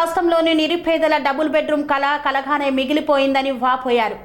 రాష్ట్రంలోని నిరుపేదల double bedroom కళ కలగానే మిగిలిపోయిందని వాపోయారు.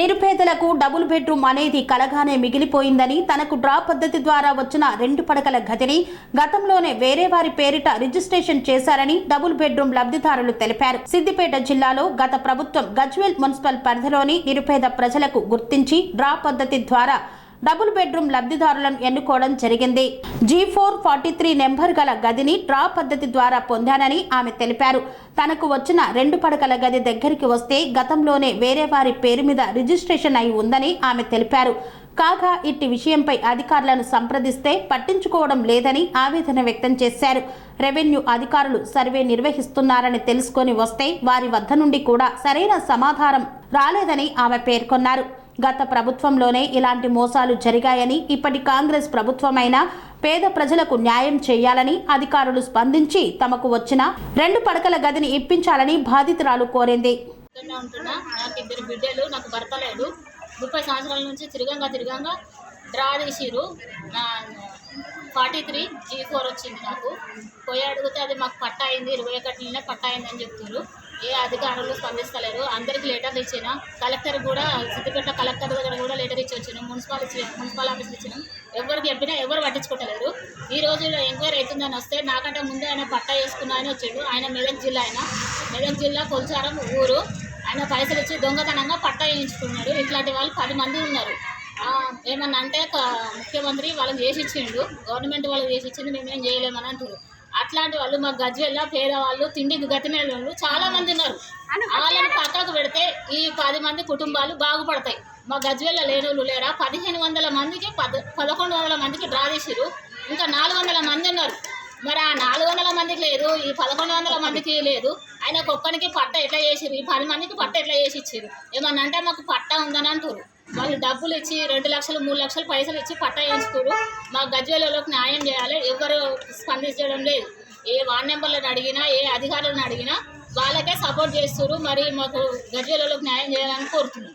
నిరుపేదలకు డబుల్ బెడ్రూమ్ అనేది కలగానే మిగిలిపోయిందని తనకు డ్రా పద్ధతి ద్వారా వచ్చిన రెండు పడకల గదిని గతంలోనే వేరే వారి పేరిట రిజిస్ట్రేషన్ చేశారని డబుల్ బెడ్రూమ్ లబ్ధిదారులు తెలిపారు. సిద్దిపేట జిల్లాలో గత ప్రభుత్వం గజ్వేల్ మున్సిపల్ పరిధిలోని నిరుపేద ప్రజలకు గుర్తించి డ్రా పద్ధతి ద్వారా డబుల్ బెడ్రూమ్ లబ్ధిదారులను ఎన్నుకోవడం జరిగింది. G four forty three number గల గదిని డ్రా పద్ధతి ద్వారా పొందానని ఆమె తెలిపారు. తనకు వచ్చిన రెండు పడకల గది దగ్గరికి వస్తే గతంలోనే వేరే వారి పేరు మీద రిజిస్ట్రేషన్ అయి ఉందని ఆమె తెలిపారు. కాగా ఇట్టి విషయంపై అధికారులను సంప్రదిస్తే పట్టించుకోవడం లేదని ఆవేదన వ్యక్తం చేశారు. రెవెన్యూ అధికారులు సర్వే నిర్వహిస్తున్నారని తెలుసుకొని వస్తే వారి వద్ద నుండి కూడా సరైన సమాధానం రాలేదని ఆమె పేర్కొన్నారు. గత ప్రభుత్వంలోనే ఇలాంటి మోసాలు జరిగాయని ఇప్పటి కాంగ్రెస్ ప్రభుత్వమైనా పేద ప్రజలకు న్యాయం చేయాలని అధికారులు స్పందించి తమకు వచ్చిన రెండు పడకల గదిని ఇప్పించాలని బాధితురాలు కోరింది. నాకు ఇద్దరు బిడ్డలు నాకు భర్త లేదు ముప్పై సంవత్సరాల నుంచి తిరగంగా తిరగంగా డ్రా తీసిరు నా ఫార్టీ త్రీ జీ ఫోర్ వచ్చింది నాకు. పోయి అడిగితే అది మాకు పట్ట అయింది ఇరవై ఒకటిలోనే పట్ట అయిందని చెప్తున్నారు ఏ అధికారులు స్పందిస్తలేరు. అందరికి లెటర్ ఇచ్చిన కలెక్టర్ కూడా సిద్దిపేట కలెక్టర్ దగ్గర కూడా లెటర్ ఇచ్చి వచ్చినాం మున్సిపల్ మున్సిపల్ ఆఫీస్కి ఇచ్చినాం. ఎవరికి చెప్పినా ఎవరు పట్టించుకోవట్లేదు ఈ రోజు ఎంక్వైరీ అవుతుందని వస్తే నాకంటే ముందే ఆయన పట్టా వేసుకున్న ఆయన వచ్చాడు. ఆయన మెదక్ జిల్లా ఆయన. మెదక్ జిల్లా కొల్చారం ఊరు. ఆయన పైసలు ఇచ్చి దొంగతనంగా పట్టా వేయించుకున్నాడు. ఇట్లాంటి వాళ్ళు పది మంది ఉన్నారు. ఏమన్నా అంటే ముఖ్యమంత్రి వాళ్ళని చేసి ఇచ్చిండు. గవర్నమెంట్ వాళ్ళకి చేసి ఇచ్చింది మేమేం చేయలేమని అంటారు అట్లాంటి వాళ్ళు మా గజ్వెల్ల పేదవాళ్ళు తిండికి గతినే వాళ్ళు చాలా మంది ఉన్నారు. వాళ్ళని పక్కకు పెడితే ఈ పది మంది కుటుంబాలు బాగుపడతాయి. మా గజ్వెల్ల లేనోళ్ళు లేరా? పదిహేను వందల మందికి పద పదకొండు వందల మందికి డ్రా తీసిరు ఇంకా నాలుగు వందల మంది ఉన్నారు. మరి ఆ నాలుగు వందల మందికి లేదు ఈ పదకొండు వందల మందికి లేదు. ఆయనకు ఒక్కరికి పట్ట ఎట్లా చేసిరు ఈ పది మందికి పట్ట ఎట్లా చేసి ఇచ్చారు ఏమన్నా అంటే మాకు పట్ట ఉందని అంటారు వాళ్ళు డబ్బులు ఇచ్చి రెండు లక్షలు మూడు లక్షలు పైసలు ఇచ్చి పట్టాయించుకోరు మా గజ్వేలలోకి న్యాయం చేయాలి. ఎవరు స్పందించడం లేదు. ఏ వార్డ్ నెంబర్లను అడిగినా ఏ అధికారులను అడిగినా వాళ్ళకే సపోర్ట్ చేస్తున్నారు మరి మాకు గజ్వేలలోకి న్యాయం చేయాలని కోరుతున్నాం.